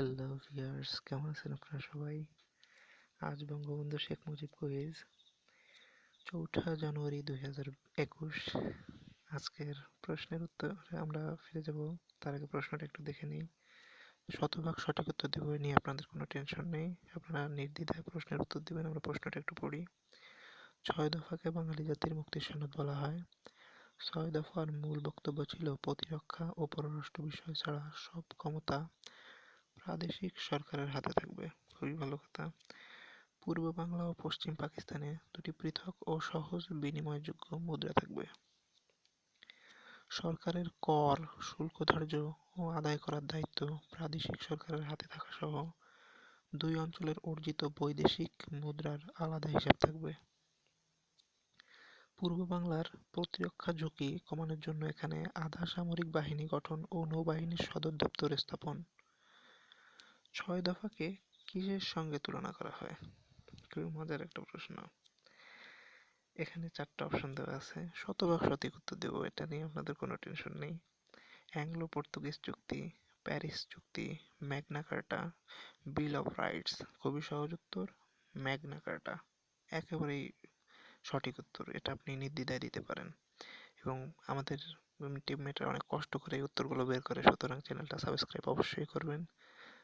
Hello viewers কেমন আছেন আপনারা সবাই? আজ বঙ্গবন্ধু শেখ মুজিব কুইজ, চৌঠা জানুয়ারি দুই হাজার একুশ। আজকের প্রশ্নের উত্তরে আমরা ফিরে যাব। তার আগে প্রশ্নটা একটু দেখে নিই। শতভাগ সঠিক উত্তর দেবো নিয়ে আপনাদের কোনো টেনশন নেই। আপনারা নির্দ্বিধায় প্রশ্নের উত্তর দিবেন, আমরা প্রশ্নটা একটু পড়ি। ছয় দফাকে বাঙালি জাতির মুক্তির সনদ বলা হয়। ছয় দফার মূল বক্তব্য ছিল প্রতিরক্ষা ও পররাষ্ট্র বিষয় ছাড়া সব ক্ষমতা প্রাদেশিক সরকারের হাতে থাকবে। খুবই ভালো কথা। পূর্ব বাংলা ও পশ্চিম পাকিস্তানে দুটি পৃথক ও সহজ বিনিময়যোগ্য মুদ্রা থাকবে। সরকারের কর, শুল্ক ধার্য ও আদায় করার দায়িত্ব প্রাদেশিক সরকারের হাতে থাকা সহ দুই অঞ্চলের অর্জিত বৈদেশিক মুদ্রার আলাদা হিসাব থাকবে। পূর্ব বাংলার প্রতিরক্ষা ঝুঁকি কমানোর জন্য এখানে আধা সামরিক বাহিনী গঠন ও নৌবাহিনীর সদর দপ্তর স্থাপন। ছয় দফাকে কিসের সঙ্গে তুলনা করা হয়? খুবই মজার একটা প্রশ্ন। এখানে চারটা অপশন দেওয়া আছে। শতভাগ সঠিক উত্তর দেবো, এটা নিয়ে আপনাদের কোনো টেনশন নেই। অ্যাংলো পর্তুগিজ চুক্তি প্যারিস চুক্তি Magna Carta Bill of Rights খুবই সহজ উত্তর ম্যাগনা কার্টা একেবারেই সঠিক উত্তর, এটা আপনি নির্দ্বিধায় দিতে পারেন। এবং আমাদের টিমমেটরা অনেক কষ্ট করে এই উত্তরগুলো বের করে, সুতরাং চ্যানেলটা সাবস্ক্রাইব অবশ্যই করবেন।